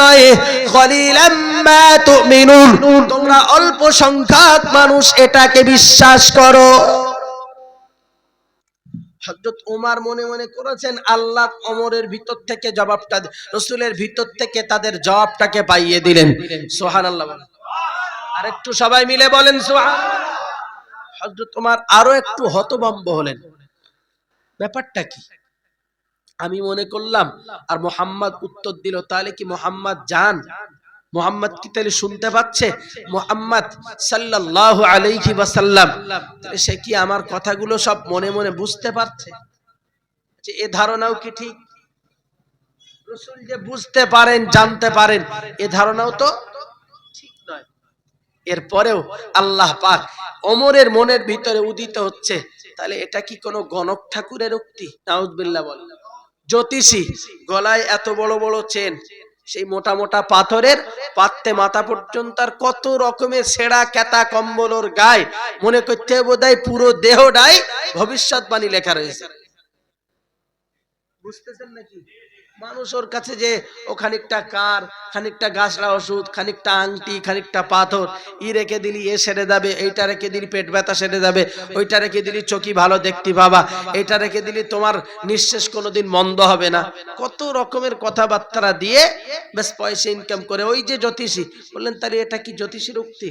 নয় তোমরা অল্প সংখ্যক মানুষ এটাকে বিশ্বাস করো। ওমর মনে মনে করেছেন, আল্লাহ ওমরের ভিতর থেকে জবাবটা রসুলের ভিতর থেকে তাদের জবাবটাকে পাইয়ে দিলেন। সুবহানাল্লাহ বলেন। আর একটু সবাই মিলে বলেন সুবহান হযরত ওমর আরও একটু হতভম্ব হলেন। ব্যাপারটা কি? আমি মনে করলাম, আর মোহাম্মদ উত্তর দিল, তাহলে কি মোহাম্মদ জান? মোহাম্মদ কি তাহলে শুনতে পাচ্ছে? মোহাম্মদ সাল্লাল্লাহু আলাইহি তাহলে সে কি আমার কথাগুলো সব মনে মনে বুঝতে পারছে? যে এ ধারণাও কি ঠিক? রসুল যে বুঝতে পারেন, জানতে পারেন, এ ধারণাও তো ঠিক নয়। এরপরেও আল্লাহ পাক ওমরের মনের ভিতরে উদিত হচ্ছে। তাহলে এটা কি কোনো গণক ঠাকুরের উক্তি? নাউজবিল্লাহ বলে জ্যোতিষী, গলায় এত বড় বড় চেন, সেই মোটা মোটা পাথরের পাত্তে মাথা পর্যন্ত আর কত রকমের সেরা কেতা কম্বলর গায়ে মনে করতে বোধহয় পুরো দেহটাই ভবিষ্যৎবাণী লেখা রয়েছে। বুঝতেছেন নাকি? মানুষ ওর কাছে যে ও খানিকটা কার, খানিকটা গাছলা ওষুধ, খানিকটা আংটি, খানিকটা পাথর, ই রেখে দিলি, এ সেরে যাবে, এইটা রেখে দিলি, পেট ব্যথা সেরে যাবে, ওইটা রেখে দিলি চকি ভালো দেখতে পাবা, এইটা রেখে দিলি, তোমার নিঃশ্বাস কোনোদিন মন্দ হবে না। কত রকমের কথাবার্তা দিয়ে বেশ পয়সা ইনকাম করে, ওই যে জ্যোতিষী, বললেন, তাহলে এটা কি জ্যোতিষীর উক্তি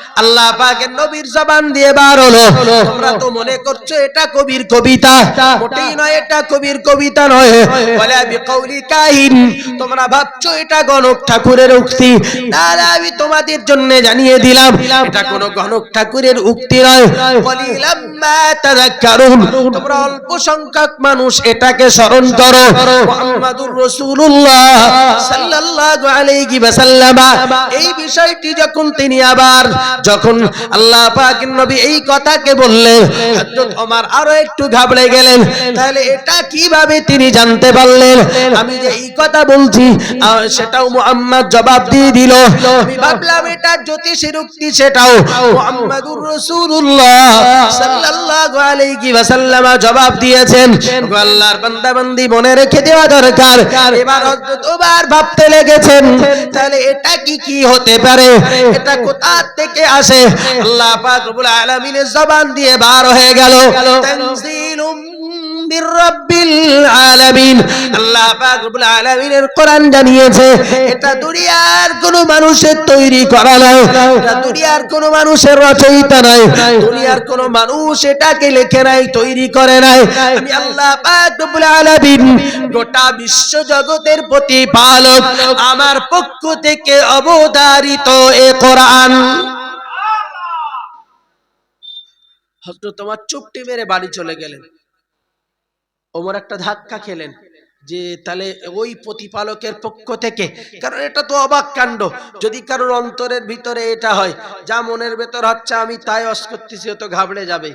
আল্লাহ পাকের নবীর জবান দিয়ে বার হলো। তোমরা তো মনে করছ এটা কবির কবিতা। মোটেই নয় এটা কবির কবিতা নয়। বলে বিকৌলি কাহিন তোমরা ভাবছ এটা গণক ঠাকুরের উক্তি। না আমি তোমাদের জন্য জানিয়ে দিলাম এটা কোনো গণক ঠাকুরের উক্তি নয়। কলিলাম মা তাযাক্কারুন তোমরা অল্প সংখ্যক মানুষ এটাকে স্মরণ করো। মুহাম্মাদুর রাসূলুল্লাহ সাল্লাল্লাহু আলাইহি ওয়াসাল্লাম। এই বিষয়টি যখন তিনি আবার যখন আল্লাহ পাকের নবী এই কথাকে বললেন হযরত ওমর আরও একটু ঘাবড়ে গেলেন। তাহলে এটা কীভাবে তিনি জানতে পারলেন? আমি যে এই কথা বলছি সেটাও মুহাম্মদ জবাব দিয়ে দিল। আমি ভাবলাম এটা জ্যোতিষের উক্তি সেটাও মুহাম্মাদুর রাসূলুল্লাহ সাল্লাল্লাহু আলাইহি ওয়াসাল্লাম জবাব দিয়েছেন। আল্লাহর বান্দা বান্দি মনে রেখে দেওয়া দরকার। এবার হযরত ওমর ভাবতে লেগেছেন তাহলে এটা কি কি হতে পারে। এটা কোথা থেকে আসে। আল্লাহ পাক রব্বুল আলামিনের জবান দিয়ে বার হয়ে গেল। তানজিলুম আলামিন। আল্লাহ পাক রব্বুল আলামিনের কোরআন জানিয়েছে, এটা দুনিয়ার কোন মানুষের তৈরি করা নয় এটা দুনিয়ার কোন মানুষের রচয়িতা নয় দুনিয়ার কোন মানুষ এটাকে লেখে নাই, তৈরি করে নাই। আমি আল্লাহ পাক রব্বুল আলামিন গোটা বিশ্ব জগতের প্রতিপালক, আমার পক্ষ থেকে অবতারিত এ কোরআন। হযরত তোমার চুপটি মেরে বাড়ি চলে গেলেন। ওমর একটা ধাক্কা খেলেন যে, তাহলে ওই প্রতিপালকের পক্ষ থেকে কারণ এটা তো অবাক কাণ্ড। যদি কারোর অন্তরের ভিতরে এটা হয়, যা মনের ভেতর হচ্ছে, আমি তাই অস করতেছি তো ঘাবড়ে যাবে।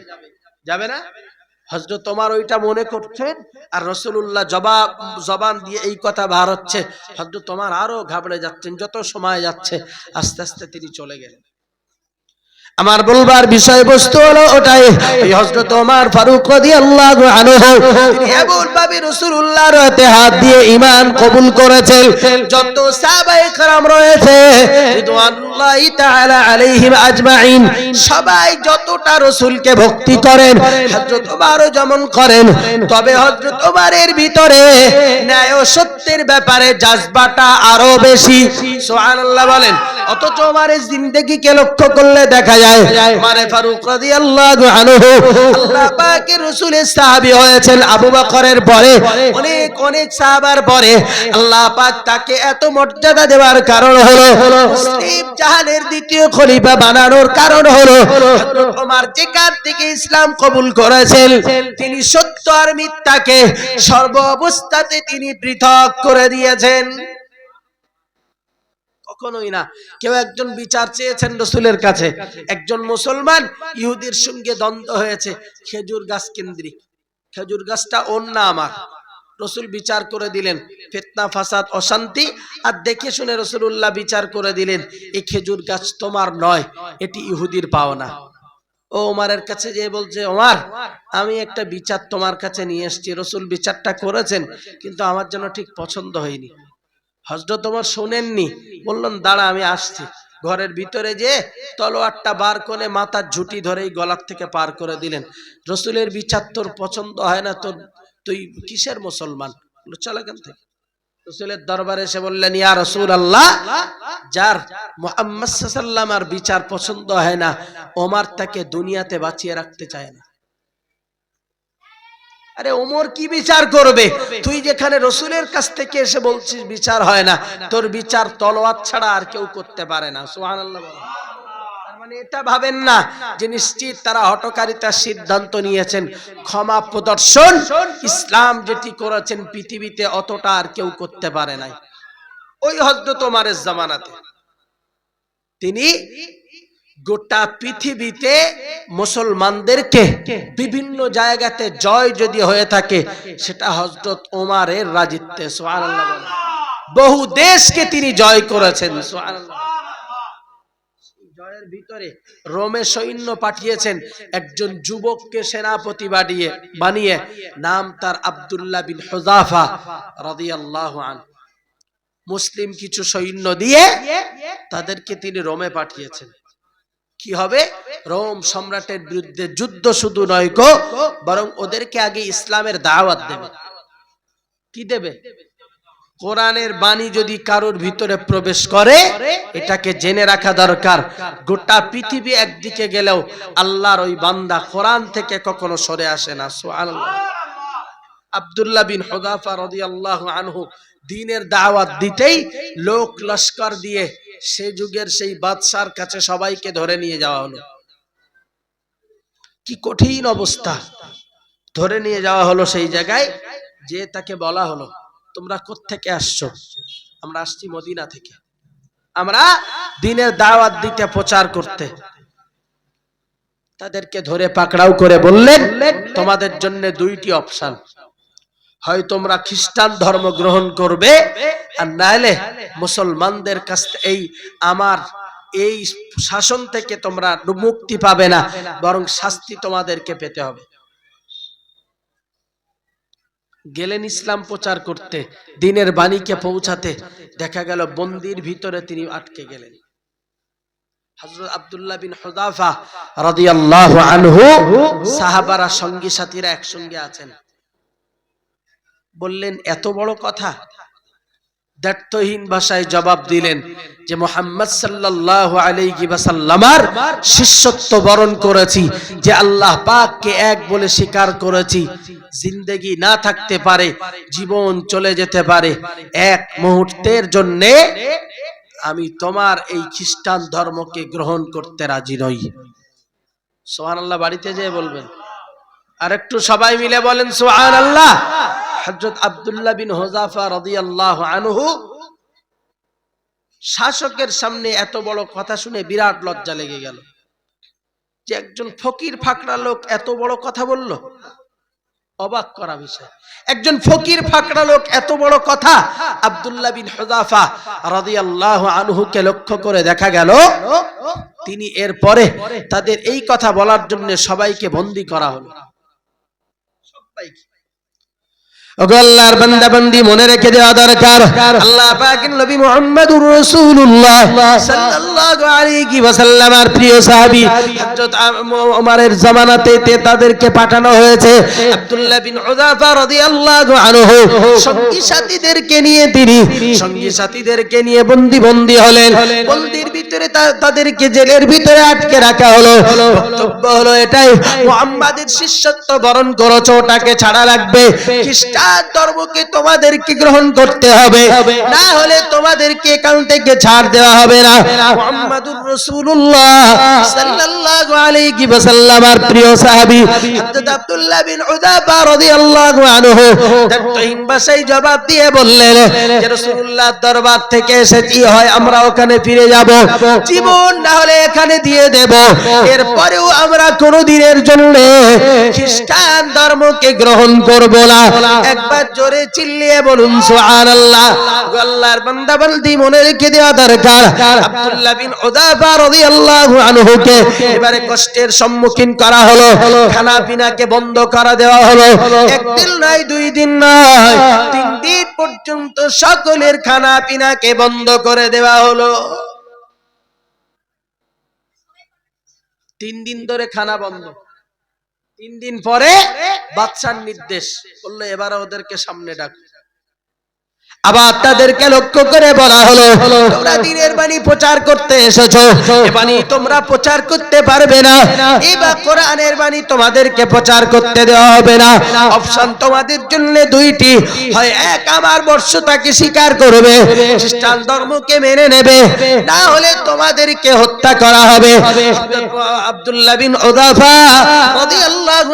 যাবে না? হজরত তোমার ওইটা মনে করছেন আর রসুল্লাহ জবাব, জবান দিয়ে এই কথা বার হচ্ছে। হজরত তোমার আরও ঘাবড়ে যাচ্ছেন, যত সময় যাচ্ছে, আস্তে আস্তে তিনি চলে গেলেন। আমার বলবার বিষয়বস্তু হলো ওটাই এই হযরত ওমর ফারুক রাদিয়াল্লাহু আনহু তিনি এমন ভাবে রাসূলুল্লাহর হাতে হাত দিয়ে ঈমান কবুল করেছেন যত সাহাবায়ে کرام রয়েছে রিদওয়ানুল্লাহি তাআলা আলাইহিম আজমাইন সবাই যতটা রাসূলকে ভক্তি করেন হযরত ওমরও যেমন করেন তবে হযরত ওমরের ভিতরে ন্যায় ও সত্যের ব্যাপারে জাজবাটা আরো বেশি সুবহানাল্লাহ বলেন অথচ ওমরের জিন্দেগিকে লক্ষ্য করলে দেখা যায় ওমরে ফারুক রাদিয়াল্লাহু আনহু আল্লাহ পাকের রাসূলের সাহাবী হয়েছেন আবু বকরের পরে। অনেক অনেক সাহাবার পরে আল্লাহ পাক তাকে এত মর্যাদা দেওয়ার কারণ হলো মুসলিম জাহানের দ্বিতীয় খলিফা বানানোর কারণ হলো হযরত ওমর যেখান থেকে ইসলাম কবুল করেছেন তিনি সত্য আর মিথ্যাকে সর্ব অবস্থাতে তিনি পৃথক করে দিয়েছেন। কখনোই না। কেউ একজন বিচার চেয়েছেন রসুলের কাছে। একজন মুসলমান ইহুদির সঙ্গে দ্বন্দ্ব হয়েছে। খেজুর গাছ কেন্দ্রিক। খেজুর গাছটা ওর না আমার। রসুল বিচার করে দিলেন। ফেতনা, ফাসাদ, অশান্তি। আর দেখে শুনে রসুল্লাহ বিচার করে দিলেন এই খেজুর গাছ তোমার নয়, এটি ইহুদির পাওনা। ও ওমারের কাছে যে বলছে ওমার আমি একটা বিচার তোমার কাছে নিয়ে এসেছি। রসুল বিচারটা করেছেন, কিন্তু আমার জন্য ঠিক পছন্দ হয়নি। হজরত তোমার শোনেননি। বললাম দাঁড়া, আমি আসছি। ঘরের ভিতরে যে তলোয়ারটা বার করে মাথার ঝুটি ধরেই গলার থেকে পার করে দিলেন। রসুলের বিচার তোর পছন্দ হয় না, তোর, তুই কিসের মুসলমান? চল এখান থেকে। রসুলের দরবারে এসে বললেন, ইয়া রসুল আল্লাহ যার মোহাম্মদ আর বিচার পছন্দ হয় না, ওমার তাকে দুনিয়াতে বাঁচিয়ে রাখতে চায় না। আরে ওমর কি বিচার করবে? তুই যেখানে রসুলের কাছ থেকে এসে বলছিস বিচার হয় না তোর বিচার তলোয়ার ছাড়া আর কেউ করতে পারে না। তার মানে এটা ভাবেন না যে নিশ্চিত তারা হটকারিতার সিদ্ধান্ত নিয়েছেন। ক্ষমা প্রদর্শন ইসলাম যেটি করেছেন পৃথিবীতে অতটা আর কেউ করতে পারে নাই। ওই হজরত ওমারের জামানাতে। তিনি গোটা পৃথিবীতে মুসলমানদেরকে বিভিন্ন জায়গাতে জয় যদি হয়ে থাকে, সেটা হজরত ওমারের রাজিত্বে বহু দেশকে তিনি জয় করেছেন জয়ের ভিতরে রোমে সৈন্য পাঠিয়েছেন, একজন যুবককে সেনাপতি বানিয়ে বানিয়ে, নাম তার আব্দুল্লাহ বিন মুসলিম কিছু সৈন্য দিয়ে তাদেরকে তিনি রোমে পাঠিয়েছেন। কি হবে? রোম সম্রাটের বিরুদ্ধে যুদ্ধ শুধু নয় গো, বরং ওদেরকে আগে ইসলামের দাওয়াত দেবে। কি দেবে? কোরআনের বাণী যদি কারোর ভিতরে প্রবেশ করে, এটাকে জেনে রাখা দরকার। গোটা পৃথিবী একদিকে গেলেও আল্লাহর ওই বান্দা কোরআন থেকে কখনো সরে আসে না। সুবহানাল্লাহ। আব্দুল্লাহ বিন হুদাফা রাদিয়াল্লাহু আনহু দিনের দাওয়াত দিতেই লোক লস্কর দিয়ে সে যুগের সেই বাদশার কাছে সবাইকে ধরে নিয়ে যাওয়া হলো। কি কঠিন অবস্থা। ধরে নিয়ে যাওয়া হলো সেই জায়গায়, যে তাকে বলা হলো, তোমরা কোত্থেকে আসছো? আমরা আসছি মদিনা থেকে। আমরা দিনের দাওয়াত দিতে, প্রচার করতে। তাদেরকে ধরে পাকড়াও করে বললেন, তোমাদের জন্য দুইটি অপশন। হয় তোমরা খ্রিস্টান ধর্ম গ্রহণ করবে, আর নাহলে মুসলমানদের কাছ এই আমার এই শাসন থেকে তোমরা মুক্তি পাবে না, বরং শাস্তি তোমাদেরকে পেতে হবে। গেলেন ইসলাম প্রচার করতে, দিনের বাণীকে পৌঁছাতে, দেখা গেল বন্দির ভিতরে তিনি আটকে গেলেন। হযরত আব্দুল্লাহ বিন হুদাফা রাদিয়াল্লাহু আনহু, সাহাবারা সঙ্গী সাথীরা একসঙ্গে আছেন। বললেন, এত বড় কথা? দ্ব্যর্থহীন ভাষায় জবাব দিলেন যে, মোহাম্মদ সাল্লাল্লাহু আলাইহি ওয়াসাল্লামার শিষ্যত্ব বরণ করেছি, যে আল্লাহ পাককে এক বলে স্বীকার করেছি। জিন্দেগি না থাকতে পারে, জীবন চলে যেতে পারে। এক মুহূর্তের জন্যে আমি তোমার এই খ্রিস্টান ধর্মকে গ্রহণ করতে রাজি নই। সোহানাল্লাহ বাড়িতে যেয়ে বলবেন। আর একটু সবাই মিলে বলেন সোহান আল্লাহ হজরত আবদুল্লাহ বিন হোজাফা রাদিয়াল্লাহু আনহু শাসকের সামনে এত বড় কথা শুনে বিরাট লজ্জা লেগে গেল। যে একজন ফকির ফাকরা লোক এত বড় কথা বলল? অবাক করা বিষয়। একজন ফকির ফাকরা লোক এত বড় কথা আব্দুল্লাহ বিন হুদাফা রাদিয়াল্লাহু আনহুকে লক্ষ্য করে দেখা গেল, তিনি এর পরে তাদের এই কথা বলার জন্য সবাইকে বন্দী করা হলো। সবাইকে। তাদেরকে বন্দী বন্দী হলেন। বন্দির ভিতরে তাদেরকে জেলের ভিতরে আটকে রাখা হলো। বক্তব্য হলো এটাই, মুহাম্মাদের শিষ্যত্ব বরণ করেছ, ওটাকে ছাড়া লাগবে। খ্রিস্টান ধর্মকে তোমাদেরকে গ্রহণ করতে হবে। না হলে তোমাদেরকে এখান থেকে ছাড় দেওয়া হবে না। মুহাম্মাদুর রাসূলুল্লাহ সাল্লাল্লাহু আলাইহি ওয়াসাল্লামের প্রিয় সাহাবী হযরত আব্দুল্লাহ বিন উদাবা রাদিয়াল্লাহু আনহু তত্ত্বহীন ভাষায় জবাব দিয়ে বললেন যে রাসূলুল্লাহ দরবার থেকে এসেছি হয় আমরা ওখানে ফিরে যাব। জীবন না হলে এখানে দিয়ে দেব। এরপরেও আমরা কোনো দিনের জন্য খ্রিস্টান ধর্মকে গ্রহণ করব না। একবার জোরে চিল্লিয়ে বলুন সুবহানাল্লাহ। আল্লাহর বান্দা বান্দি মনে রেখে দেওয়া দরকার। আব্দুল্লাহ বিন উদাফা রাদিয়াল্লাহু আনহুকে এবারে কষ্টের সম্মুখীন করা হলো। খানা পিনাকে বন্ধ করা দেওয়া হলো। একদিন নয় দুই দিন নয় তিন দিন পর্যন্ত সকলের খানা পিনাকে বন্ধ করে দেওয়া হলো। তিন দিন ধরে খানা বন্ধ। তিন দিন পরে বাচ্চার নির্দেশ বলল এবার ওদেরকে সামনে ডাক। আবার তাদেরকে লক্ষ্য করে বলা হলো তোমরা দিনের বাণী প্রচার করতে এসেছ। এ বাণী তোমরা প্রচার করতে পারবে না। এবার কোরআনের বাণী তোমাদেরকে প্রচার করতে দেওয়া হবে না। অপশন তোমাদের জন্য দুইটি। হয় এক আমার বর্ষতাকে স্বীকার করবে খ্রিস্টান ধর্মকে মেনে নেবে। না হলে তোমাদেরকে হত্যা করা হবে। আব্দুল্লাহ বিন ওদাফা রাদিয়াল্লাহু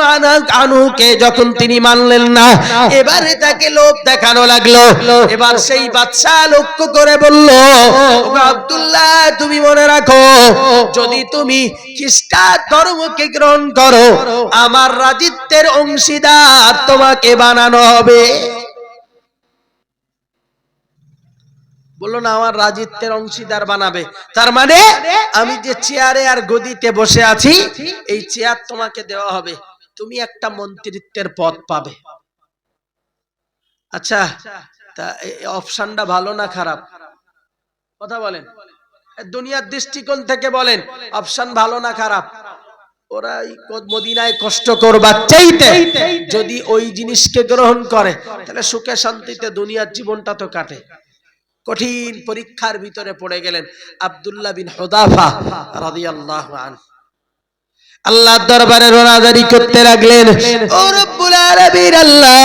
আনহুকে যখন তিনি মানলেন না এবারে তাকে লোভ দেখানো লাগল। এবার সেই বাদশা লক্ষ্য করে বলল আব্দুল্লাহ, তুমি মনে রাখো, যদি তুমি খ্রিস্টান ধর্মকে গ্রহণ করো, আমার রাজিত্বের অংশীদার তোমাকে বানানো হবে। বলল, না, আমার রাজিত্বের অংশীদার বানাবে। তার মানে আমি যে চেয়ারে আর গদিতে বসে আছি, এই চেয়ার তোমাকে দেওয়া হবে। তুমি একটা মন্ত্রিত্বের পদ পাবে। আচ্ছা তা অপশনটা ভালো না খারাপ? কথা বলেন। দুনিয়ার দৃষ্টিকোণ থেকে বলেন, অপশন ভালো না খারাপ? মদিনায় যদি ওই জিনিসকে গ্রহণ করে, তাহলে সুখে শান্তিতে দুনিয়ার জীবনটা তো কাটে। কঠিন পরীক্ষার ভিতরে পড়ে গেলেন আব্দুল্লাহ বিন হুদাফা রাদিয়াল্লাহু আনহু। আল্লাহ দরবারে রোনাদারি করতে লাগলেন। ও রব্বুল আলামিন, আল্লাহ,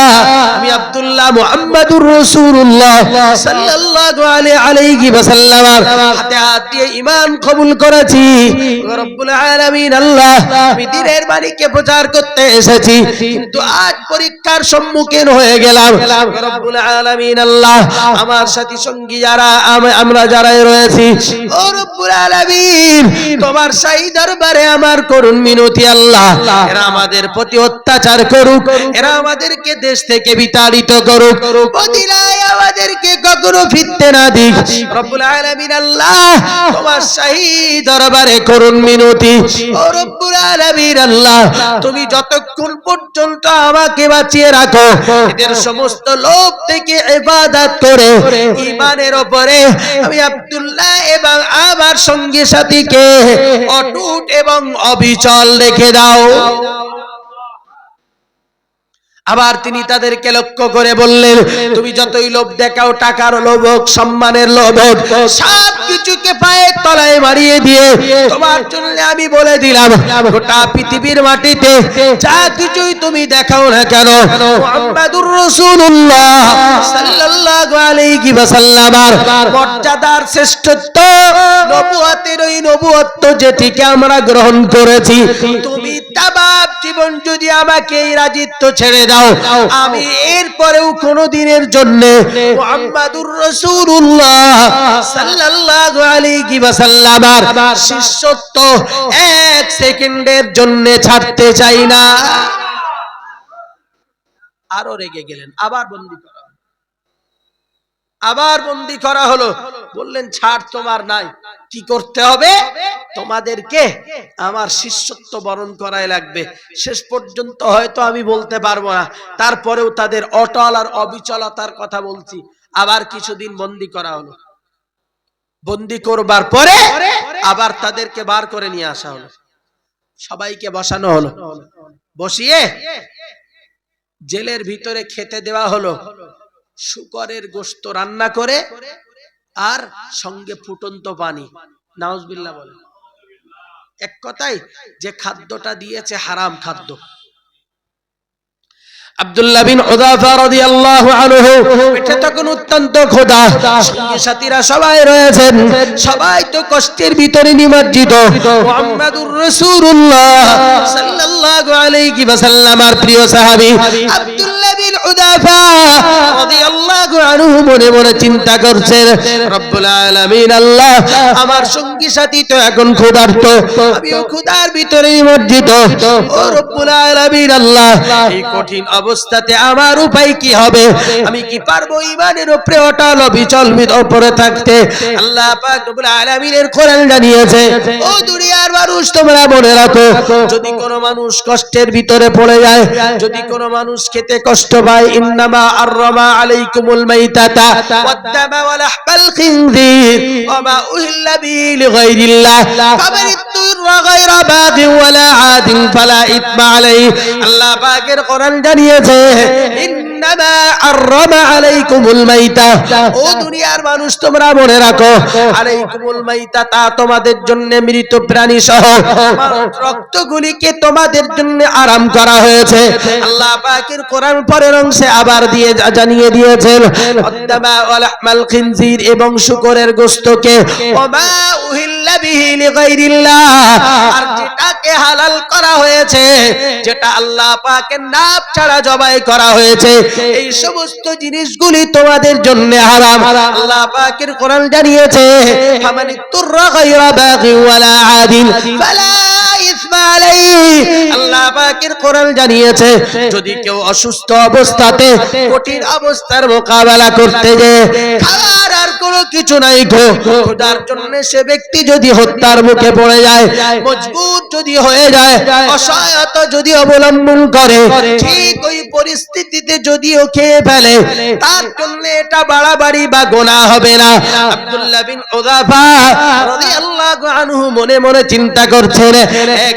আমি আব্দুল্লাহ মুহাম্মাদুর রাসূলুল্লাহ সাল্লাল্লাহু আলাইহি ওয়াসাল্লাম হাতে হাত দিয়ে ঈমান কবুল করেছি। ও রব্বুল আলামিন, আল্লাহ, আমি দিনের বাণীকে প্রচার করতে এসেছি। কিন্তু আজ পরীক্ষার সম্মুখীন হয়ে গেলাম। ও রব্বুল আলামিন, আল্লাহ, আমার সাথী সঙ্গী যারা আমরা যারাই রয়েছি। ও রব্বুল আলামিন, তোমার সেই দরবারে আমার করুন মিনতি আল্লাহ। এরা আমাদের প্রতি অত্যাচার করুক, এরা আমাদেরকে দেশ থেকে বিতাড়িত করুক। আমাদেরকে কখনো ফিরতে না দিক। তোমার শাহী দরবারে করুন মিনতি। তুমি যতক্ষণ পর্যন্ত আমাকে বাঁচিয়ে রাখো, এদের সমস্ত লোক থেকে ইবাদত করে, ঈমানের উপরে আমি আব্দুল্লাহ এবং আমার সঙ্গী সাথীকে অটুট এবং অবিচল রেখে দাও। আবার তিনি তাদেরকে লক্ষ্য করে বললেন, তুমি যতই লোভ দেখাও, টাকার লোভ হোক, সম্মানের লোভ হোক, সব কিছুকে পায়ের তলায় মারিয়ে দিয়ে তোমার জন্য আমি বলে দিলাম, গোটা পৃথিবীর মাটিতে যা কিছুই তুমি দেখাও না কেন, মুহাম্মাদুর রাসূলুল্লাহ সাল্লাল্লাহু আলাইহি ওয়াসাল্লামার মর্যাদার শ্রেষ্ঠত্ব নবুয়তের ওই নবুয়ত্ব যেটিকে আমরা গ্রহণ করেছি, তুমি তাবাব জীবন যদি আমাকে এই রাজিত্ব ছেড়ে দাও দাও। আমি এরপরেও কোন দিনের জন্য মুহাম্মাদুর রাসূলুল্লাহ সাল্লাল্লাহু আলাইহি ওয়াসাল্লামের শিষ্যত্ব এক সেকেন্ডের জন্য ছাড়তে চাই না। আরও রেগে গেলেন আবার বন্দি করা আবার বন্দি করা হলো। বললেন ছাড় তোমার নাই। কি করতে হবে? তোমাদেরকে আমার শিষ্যত্ব বরণ করাই লাগবে। শেষ পর্যন্ত হয়তো আমি বলতে পারব না। তারপরেও তাদের অটল আর অবিচলতার কথা বলছি। আবার কিছুদিন বন্দি করা হলো। বন্দি করবার পরে আবার তাদেরকে বার করে নিয়ে আসা হলো। সবাইকে বসানো হলো। বসিয়ে জেলের ভিতরে খেতে দেওয়া হলো। শুকরের গোস্ত রান্না করে আর সঙ্গে ফুটন্ত পানি। নাউজবিল্লা বলে। এক কথাই যে খাদ্যটা দিয়েছে হারাম খাদ্য। আব্দুল্লাহ বিন রাদিয়াল্লাহু আনহু তখন অত্যন্ত সঙ্গী সাথীরা সবাই রয়েছেন। সবাই তো কষ্টের ভিতরে নিমজ্জিত। সাল্লাল্লাহু আলাইহি ওয়াসাল্লাম, আর প্রিয় সাহাবী আব্দুল্লাহ বিন মনে মনে চিন্তা আমার সঙ্গী সাথী তো এখন ক্ষুধার্ত ক্ষুধার ভিতরে নিমজ্জিত, ও কঠিন অবস্থাতে আমার উপায় কি হবে? আমি কি পারব ইমানের উপরে অটল অবিচল উপরে থাকতে? আল্লাহ আলামিনের কোরআন জানিয়েছে, ও দুনিয়ার মানুষ, তোমরা মনে রাখো, যদি কোনো মানুষ কষ্টের ভিতরে পড়ে যায়, যদি কোনো মানুষ খেতে কষ্ট পায় ইন্নামা আররামা আলাইকুমুল মাইতাতা ওয়াদ্দামা ওয়া লাহমাল খিনজির ওয়া মা উহিল্লা বিহি লিগাইরিল্লাহ গায়রা বাগি ওয়ালা আদিন ফালা ইতমা আলাইহি। আল্লাহ পাকের কোরআন জানিয়েছে ইন্নামা আররামা আলাইকুমুল মাইতা। ও দুনিয়ার মানুষ তোমরা মনে রাখো আলাইকুমুল মাইতা তা তোমাদের জন্য মৃত প্রাণী সহ রক্তগুলিকে তোমাদের জন্য আরাম করা হয়েছে। আল্লাহ পাকের কোরআন পরের অংশে আবার দিয়ে জানিয়ে দিয়েছেন অদ্দামা ওয়াল আহমাল খিনজির এবং শুকরের গোশতকে ওমা উহিল্লা বিহি লিগাইরিল্লাহ। আর যেটাকে হালাল করা হয়েছে যেটা আল্লাহ পাকের নাম ছাড়া জবাই করা হয়েছে এই সমস্ত জিনিসগুলি তোমাদের জন্য হারাম। আল্লাহ পাকের কোরআন জানিয়েছে ফামানি তুররা গায়রা বাগি ওয়ালা আদিল ফালা মজবুত যদি হয়ে যায় যদি অবলম্বন করে, ঠিক ওই পরিস্থিতিতে যদিও খেয়ে ফেলে, তার জন্য এটা বাড়াবাড়ি বা গোনা হবে না। আব্দুল্লাহ বিন রাদিয়াল্লাহু আনহু মনে মনে চিন্তা করছেন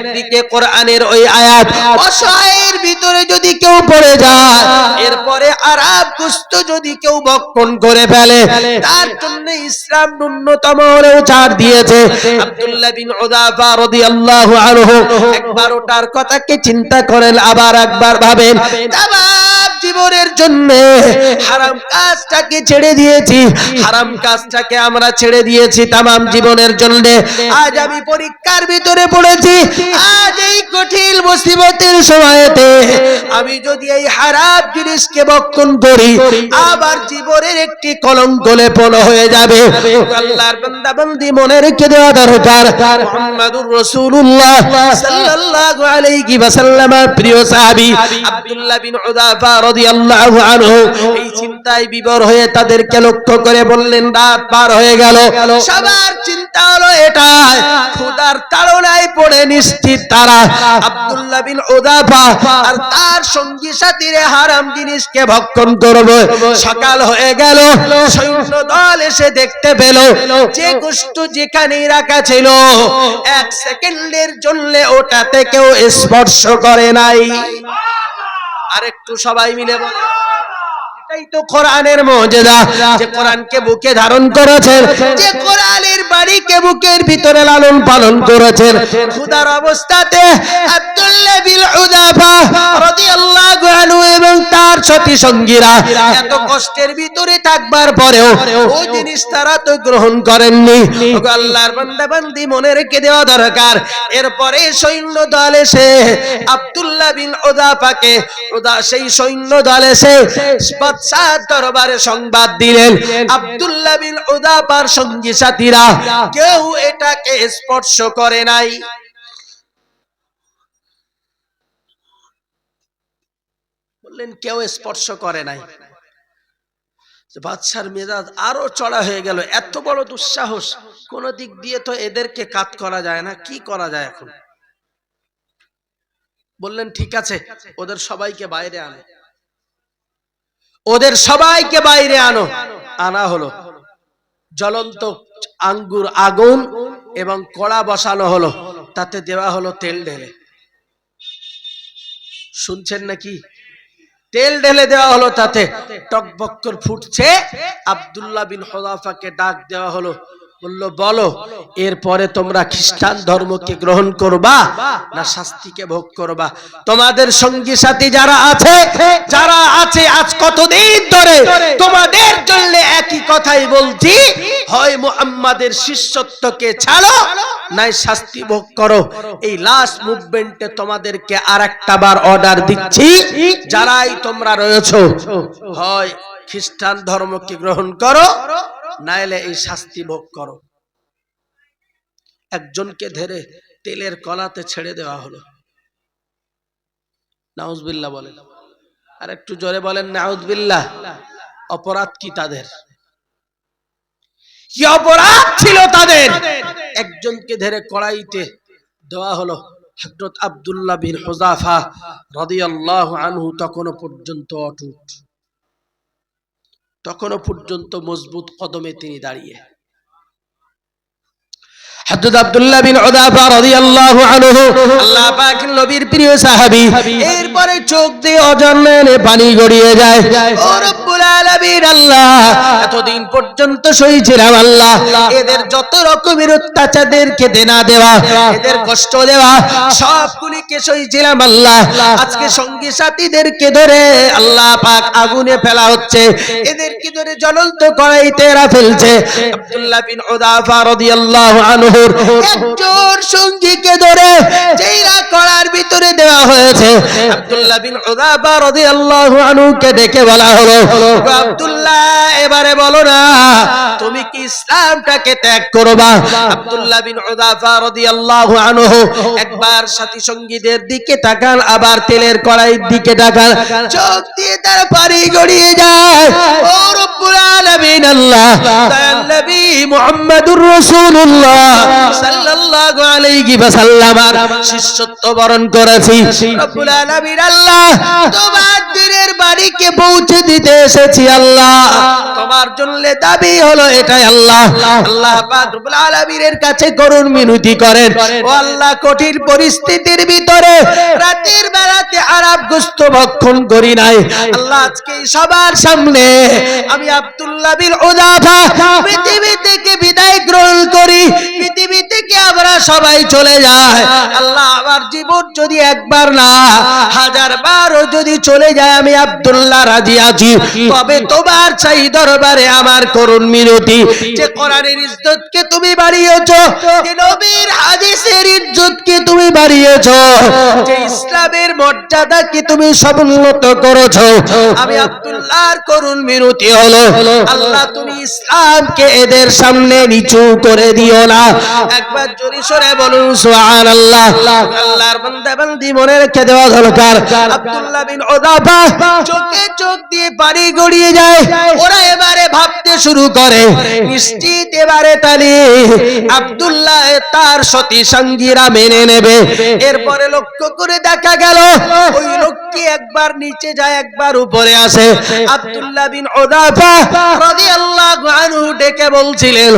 একদিকে কোরআনের ওই আয়াত, অসহায়ের ভিতরে যদি কেউ পড়ে যায়, এরপরে আরাব কুস্ত যদি কেউ বক্ষণ করে ফেলে, তার জন্য ইসলাম ন্যূনতম হলেও ছাড় দিয়েছে। আব্দুল্লাহ বিন উদাফা রাদিয়াল্লাহু আনহু একবার ওটার কথাকে চিন্তা করেন, আবার একবার ভাবেন তামাম জীবনের জন্য হারাম কাজটাকে ছেড়ে দিয়েছি। হারাম কাজটাকে আমরা ছেড়ে দিয়েছি তামাম জীবনের জন্য। আজ আমি পরীক্ষার ভিতরে পড়েছি। আজ এই কঠিন মুসিবতের সময়তে আমি যদি এই হারাম জিনিসকে বক্ষণ করি আবার জীবনের একটি কলঙ্ক লেপন হয়ে যাবে। আল্লাহর মনে রেখে দেওয়া দরকার। সাল্লাল্লাহু আলাইহি প্রিয় সাহাবী আব্দুল্লাহ বিন উযাফা রাদিয়াল্লাহু আনহু এই চিন্তায় বিবর হয়ে তাদেরকে লক্ষ্য করে বললেন রাত পার হয়ে গেল। সবার চিন্তা হলো এটাই খোদার তাড়নায় পড়ে নিশ্চিত তারা আব্দুল্লাহ বিন উযাফা আর তার সঙ্গী সাথীরে হারাম জিনিসকে ভক্ষণ করবে। সকাল হয়ে গেল সৈন্য দল এসে দেখতে পেল যে গোষ্ঠ যেখানেই রাখা ছিল এক সেকেন্ডের জন্য ওটাতে কেউ স্পর্শ করে নাই। আরেকটু সবাই মিলে বলে। এটাই তো যে বুকে ধারণ করেছেন, যে বুকের ভিতরে লালন পালন করেছেন অবস্থাতে আব্দুল্লাহ সাথী সঙ্গীরা এত কষ্টের ভিতরে থাকবার পরেও ওই জিনিস তারা তো গ্রহণ করেননি। আল্লাহর বান্দা বান্দি মনে রেখে দেওয়া দরকার। এরপরে সৈন্য দল এসে আব্দুল্লাহ বিন উযাফাকে উদা সেই সৈন্য দল এসে বাদশাহ দরবারে সংবাদ দিলেন। আব্দুল্লাহ বিন উদাপার সঙ্গী সাথীরা। কেউ এটাকে স্পর্শ করে নাই। বললেন কেউ স্পর্শ করে নাই। বাদশার মেজাজ আরও চড়া হয়ে গেল, এত বড় দুঃসাহস। কোন দিক দিয়ে তো এদেরকে কাত করা যায় না, কি করা যায় এখন? বললেন, ঠিক আছে, ওদের সবাইকে বাইরে আনো। ওদের সবাইকে বাইরে আনো। আনা হলো। জ্বলন্ত আঙ্গুর আগুন এবং কড়া বসানো হলো, তাতে দেওয়া হলো তেল ঢেলে। শুনছেন নাকি? তেল ঢেলে দেওয়া হলো তাতে টকবক্কর ফুটছে। আব্দুল্লাহ বিন হদাফাকে ডাক দেওয়া হলো। বলল, বলো, এরপরে তোমরা খ্রিস্টান ধর্মকে গ্রহণ করবা না শাস্তিকে ভোগ করবা? তোমাদের সঙ্গী সাথী যারা আছে যারা আছে আজ কতদিন ধরে তোমাদের জন্য একই কথাই বলছি, হয় মুহাম্মাদের শিষ্যত্বকে ছাড়ো, নাই শাস্তি ভোগ করো। এই লাস্ট মুভমেন্টে তোমাদেরকে আর একটা বার অর্ডার দিচ্ছি, যারাই তোমরা রয়েছো, হয় খ্রিস্টান ধর্মকে গ্রহণ করো নাইলে এই শাস্তি ভোগ করো। একজনকে ধরে তেলের কলাতে ছেড়ে দেওয়া হলো। নাউজবিল্লা বলেন। আর একটু জোরে বলেন নাউজবিল্লাহ অপরাধ কি তাদের? কি অপরাধ ছিল তাদের? একজনকে ধরে কড়াইতে দেওয়া হলো হযরত আব্দুল্লাহ বিন হুযাফা রাদিয়াল্লাহু আনহু তখনও পর্যন্ত অটুট। তখনও পর্যন্ত মজবুত কদমে তিনি দাঁড়িয়ে। হযরত আব্দুল্লাহ বিন উদাফা রাদিয়াল্লাহু আনহু আল্লাহ পাকের নবীর প্রিয় সাহাবী এরপরে চোখ দিয়ে অজান্তে পানি গড়িয়ে যায়। ও রব্বুল আলামিন আল্লাহ। এতদিন পর্যন্ত সইছিলাম আল্লাহ। এদের যত রকমের অত্যাচারদেরকে দেনা দেওয়া এদের কষ্ট দেওয়া সবগুলিকে সইছিলাম আল্লাহ। আজকে সঙ্গী সাথীদেরকে ধরে আল্লাহ পাক আগুনে ফেলা হচ্ছে। এদেরকে ধরে জ্বলন্ত কড়াইতে এরা ফেলছে। আব্দুল্লাহ বিন উদাফা রাদিয়াল্লাহু আনহুর একজন সঙ্গীকে ধরে যেইরা কড়ার ভিতরে দেওয়া হয়েছে। আব্দুল্লাহ বিন উদাফা রাদিয়াল্লাহু আনহুকে ডেকে বলা হলো "গো আব্দুল্লাহ এবারে বলো না তুমি কি ইসলামটাকে ত্যাগ করবা? আব্দুল্লাহ বিন উদাফা রাদিয়াল্লাহু আনহু একবার সাথী সঙ্গীদের দিকে তাকান আবার তেলের কড়াইয়ের দিকে তাকান। চোখ দিয়ে তার পানি গড়িয়ে যায়। ও রব্বুল আলামিন আল্লাহ দয়াল নবী মুহাম্মাদুর রাসূলুল্লাহ সাল্লাল্লাহু আলাইহি ওয়াসাল্লাম শিষ্যত্ব বরণ করেছি। রব্বুল আলামিন আল্লাহ তোমার দিনের বাড়িকে পৌঁছে দিতে এসেছি আল্লাহ। তোমার জন্য দাবি হলো এটাই আল্লাহ। আল্লাহ। রব্বুল আলামিনের কাছে করুণ মিনতি করেন। ও আল্লাহ কঠিন পরিস্থিতির ভিতরে রাতের বেলাতে আরাব গোস্ত ভক্ষণ করি নাই। আল্লাহ আজকে সবার সামনে আমি আব্দুল্লাহ বিন উদাফা পৃথিবী থেকে বিদায় গ্রহণ করি। পৃথিবী থেকে আমরা সবাই চলে যায়। আল্লাহ। আমার জীবন যদি একবার না হাজার বারও যদি চলে যায় আমি আব্দুল্লাহ রাজি আছি। তবে তোমার চাই দরবারে আমার করুণ মিনতি। যে কোরআনের ইজ্জতকে তুমি বাড়িয়েছো যে নবীর হাদিসের ইজ্জতকে তুমি বাড়িয়েছো যে ইসলামের মর্যাদাকে তুমি সমুন্নত করেছ। আমি আব্দুল্লাহর করুণ মিনতি হলো আল্লাহ তুমি ইসলামকে এদের সামনে নিচু করে দিও না। একবার জোরে সরে বলুন সুবহানাল্লাহ। আল্লাহর বান্দা বান্দি মনে রেখে দেওয়া দরকার আব্দুল্লাহ বিন উদাফা চোখে চোখ দিয়ে পানি গড়িয়ে যায়। ওরা এবারে ভাবতে শুরু করে। নিশ্চিত এবারে তালি আব্দুল্লাহ তার সতী সঙ্গীরা মেনে নেবে। এরপরে লক্ষ্য করে দেখা গেল ওই লোকটি একবার নিচে যায় একবার উপরে আসে। আব্দুল্লাহ বিন রাদিয়াল্লাহু আনহু ডেকে বলছিলেন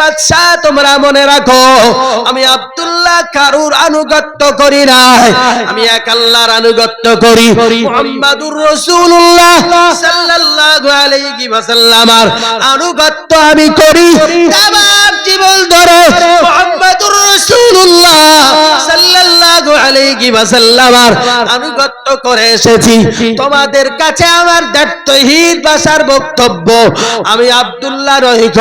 বাদশা তোমরা মনে রাখো আমি আব্দুল্লাহ কারুর আনুগত্য করি না আমি এক আল্লাহর আনুগত্য করি। সাল্লাল্লাহু আলাইহি আমি করি আমার জীবন ধরে সাল্লাল্লাহু আলাইহি করে এসেছি। তোমাদের কাছে আমার দায়িত্বহীন ভাষার বক্তব্য, আমি আব্দুল্লাহ রহিত।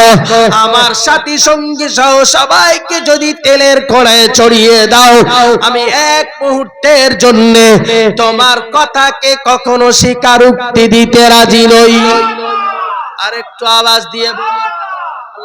আমার সাথী সঙ্গী সহ সবাইকে যদি তেলের কড়ায় চড়িয়ে দাও, আমি এক মুহূর্তের জন্য তোমার কথাকে কখনো স্বীকারোক্তি দিতে রাজি নই। আর একটু আওয়াজ দিয়ে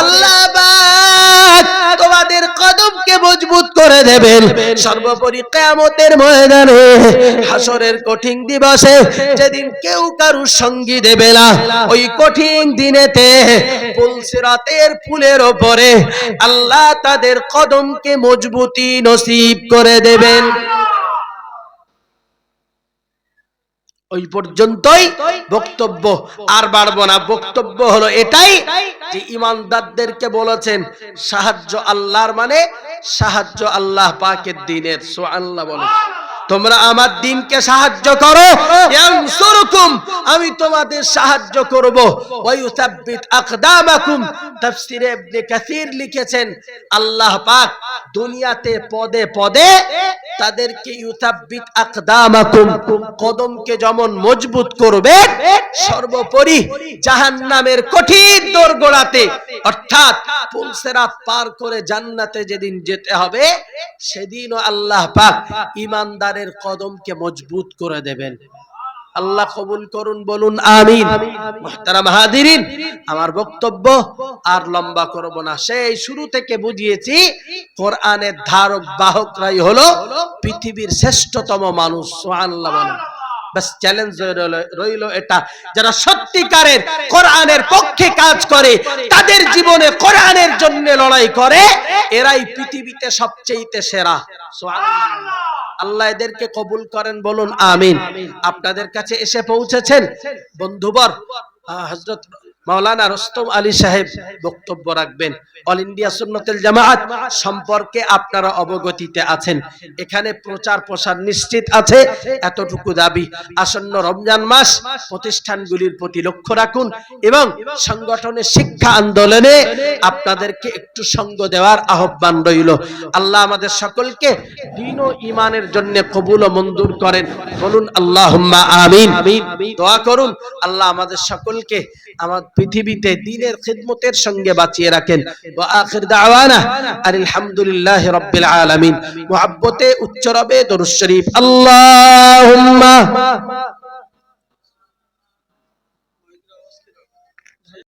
আল্লাহ পাক তোমাদের কদমকে মজবুত করে করে দেবেন। সর্বোপরি কেয়ামতের ময়দানে হাসরের কঠিন দিবসে যেদিন কেউ কারুর সঙ্গী দেবে না ওই কঠিন দিনেতে পুলসিরাতের ফুলের ওপরে আল্লাহ তাদের কদমকে মজবুতি নসিব করে দেবেন। ওই পর্যন্তই বক্তব্য। আর বাড়বো না বক্তব্য হলো এটাই যে ইমানদারদেরকে বলেছেন সাহায্য আল্লাহর মানে সাহায্য আল্লাহ পাকের দিনের সো আল্লাহ বলে তোমরা আমার দিনকে সাহায্য করো। আমি তোমাদের সাহায্য করব। তাফসিরে ইবনে কাসির লিখেছেন আল্লাহ পাক দুনিয়াতে পদে পদে তাদেরকে ইউতাব্বিত আকদামাকুম, কদমকে যেমন মজবুত করবে, সর্বোপরি জাহান্নামের কঠিন দোরগোড়াতে, অর্থাৎ পুলসেরা পার করে জান্নাতে যেদিন যেতে হবে, সেদিনও আল্লাহ পাক ইমানদারের কদমকে মজবুত করে দেবেন। আল্লাহ কবুল করুন বলুন আমিন। মুহতারাম হাজিরিন আমার বক্তব্য আর লম্বা করব না। সেই শুরু থেকে বুঝিয়েছি কোরআনের ধারক বাহকরাই হলো পৃথিবীর শ্রেষ্ঠতম মানুষ সুবহানাল্লাহ বলেন। বাস চ্যালেঞ্জ রইল এটা। যারা সত্যিকারের কোরআনের পক্ষে কাজ করে তাদের জীবনে কোরআনের জন্য লড়াই করে এরাই পৃথিবীতে সবচেয়ে সেরা সুবহানাল্লাহ। আল্লাহ এদেরকে কবুল করেন বলুন আমিন। আপনাদের কাছে এসে পৌঁছেছেন? বন্ধুবর হজরত মাওলানা রস্তম আলী সাহেব বক্তব্য রাখবেন। অল ইন্ডিয়া সুন্নতুল জামাআত সম্পর্কে আপনারা অবগতিতে আছেন। এখানে প্রচার প্রসার নিশ্চিত আছে, এতটুকু দাবি। আসন্ন রমজান মাস প্রতিষ্ঠানগুলির প্রতি লক্ষ্য রাখুন এবং সংগঠনের শিক্ষা আন্দোলনে আপনাদেরকে একটু সঙ্গ দেওয়ার আহ্বান রইল। আল্লাহ আমাদের সকলকে দিন ও ইমানের জন্য কবুল ও মঞ্জুর করেন। বলুন আল্লাহুম্মা আমিন। দোয়া করুন, আল্লাহ আমাদের সকলকে আমার পৃথিবীতে দিনের খিদমতের সঙ্গে বাঁচিয়ে রাখেন। ওয়া আখির দাওয়ানা আলহামদুলিল্লাহি রাব্বিল আলামিন। মুহাব্বতে উচ্চ রবে দরুদ শরীফ।